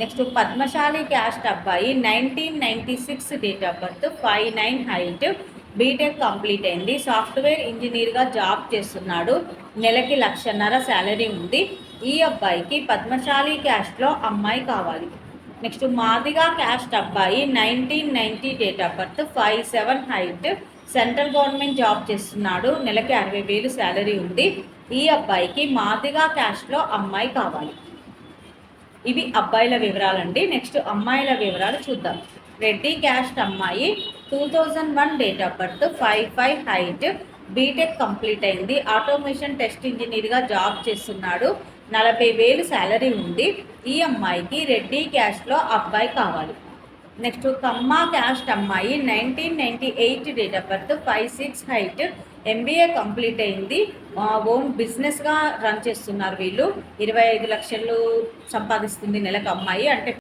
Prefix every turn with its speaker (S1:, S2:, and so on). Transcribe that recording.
S1: Next Padmashali caste అబ్బాయి nineteen ninety six date of birth five nine height. BTech complete అయింది. Software ఇంజనీర్గా job చేస్తున్నాడు. నెలకి లక్షన్నర శాలరీ ఉంది. ఈ అబ్బాయికి పద్మశాలి క్యాస్ట్లో అమ్మాయి కావాలి. నెక్స్ట్ మాదిగా క్యాస్ట్ అబ్బాయి nineteen ninety date of birth five seven height. Central government job చేస్తున్నాడు. నెలకి అరవై వేలు శాలరీ ఉంది. ఈ అబ్బాయికి మాదిగా క్యాస్ట్లో అమ్మాయి కావాలి. ఇవి అబ్బాయిల వివరాలండి. నెక్స్ట్ అమ్మాయిల వివరాలు చూద్దాం. రెడ్డి క్యాస్ట్ అమ్మాయి two thousand one date of birth five five height BTech complete అయింది. ఆటోమేషన్ టెస్ట్ ఇంజనీర్గా జాబ్ చేస్తున్నాడు. నలభై వేలు శాలరీ ఉంది. ఈ అమ్మాయికి రెడ్డి క్యాస్ట్లో అబ్బాయి కావాలి. నెక్స్ట్ కమ్మ క్యాస్ట్ అమ్మాయి nineteen ninety eight date of birth five six height MBA complete అయింది. ఓన్ బిజినెస్గా రన్ చేస్తున్నారు వీళ్ళు. ఇరవై ఐదు లక్షలు సంపాదిస్తుంది నెలకు అమ్మాయి. అంటే